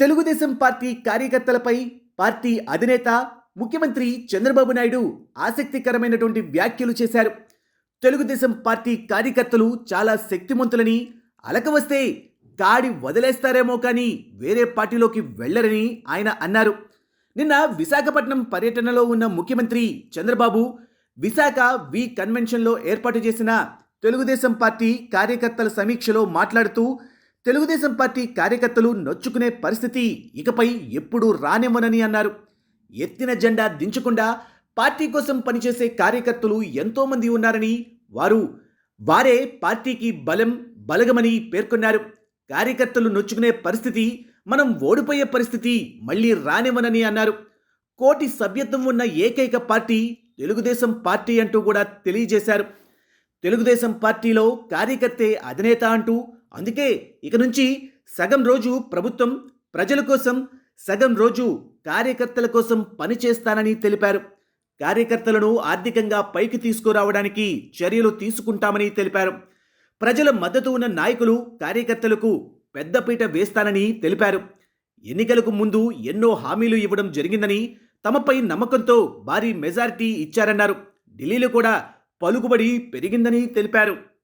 Telugu Desam party కార్యకర్తలపై party అధినేత ముఖ్యమంత్రి చంద్రబాబు నాయుడు ఆసక్తికరమైనటువంటి వ్యాఖ్యలు చేశారు. తెలుగుదేశం పార్టీ కార్యకర్తలు చాలా శక్తిమంతులని అలక వస్తే గాడి వదిలేస్తారేమో కానీ వేరే పార్టీలోకి వెళ్ళరని ఆయన అన్నారు. నిన్న విశాఖపట్నం పర్యటనలో ఉన్న ముఖ్యమంత్రి చంద్రబాబు విశాఖ వి కన్వెన్షన్లో ఏర్పాటు చేసిన తెలుగుదేశం పార్టీ కార్యకర్తల సమీక్షలో మాట్లాడుతూ తెలుగుదేశం పార్టీ కార్యకర్తలు నొచ్చుకునే పరిస్థితి ఇకపై ఎప్పుడూ రానివ్వనని అన్నారు. ఎత్తిన జెండా దించకుండా పార్టీ కోసం పనిచేసే కార్యకర్తలు ఎంతోమంది ఉన్నారని వారు వారే పార్టీకి బలం బలగమని పేర్కొన్నారు. కార్యకర్తలు నొచ్చుకునే పరిస్థితి మనం ఓడిపోయే పరిస్థితి మళ్ళీ రానివ్వనని అన్నారు. కోటి సభ్యత్వం ఉన్న ఏకైక పార్టీ తెలుగుదేశం పార్టీ అంటూ కూడా తెలియజేశారు. తెలుగుదేశం పార్టీలో కార్యకర్తే అధినేత అంటూ అందుకే ఇక నుంచి సగం రోజు ప్రభుత్వం ప్రజల కోసం సగం రోజు కార్యకర్తల కోసం పనిచేస్తానని తెలిపారు. కార్యకర్తలను ఆర్థికంగా పైకి తీసుకురావడానికి చర్యలు తీసుకుంటామని తెలిపారు. ప్రజల మద్దతు ఉన్న నాయకులు కార్యకర్తలకు పెద్దపీట వేస్తానని తెలిపారు. ఎన్నికలకు ముందు ఎన్నో హామీలు ఇవ్వడం జరిగిందని తమపై నమ్మకంతో భారీ మెజారిటీ ఇచ్చారన్నారు. ఢిల్లీలో కూడా పలుకుబడి పెరిగిందని తెలిపారు.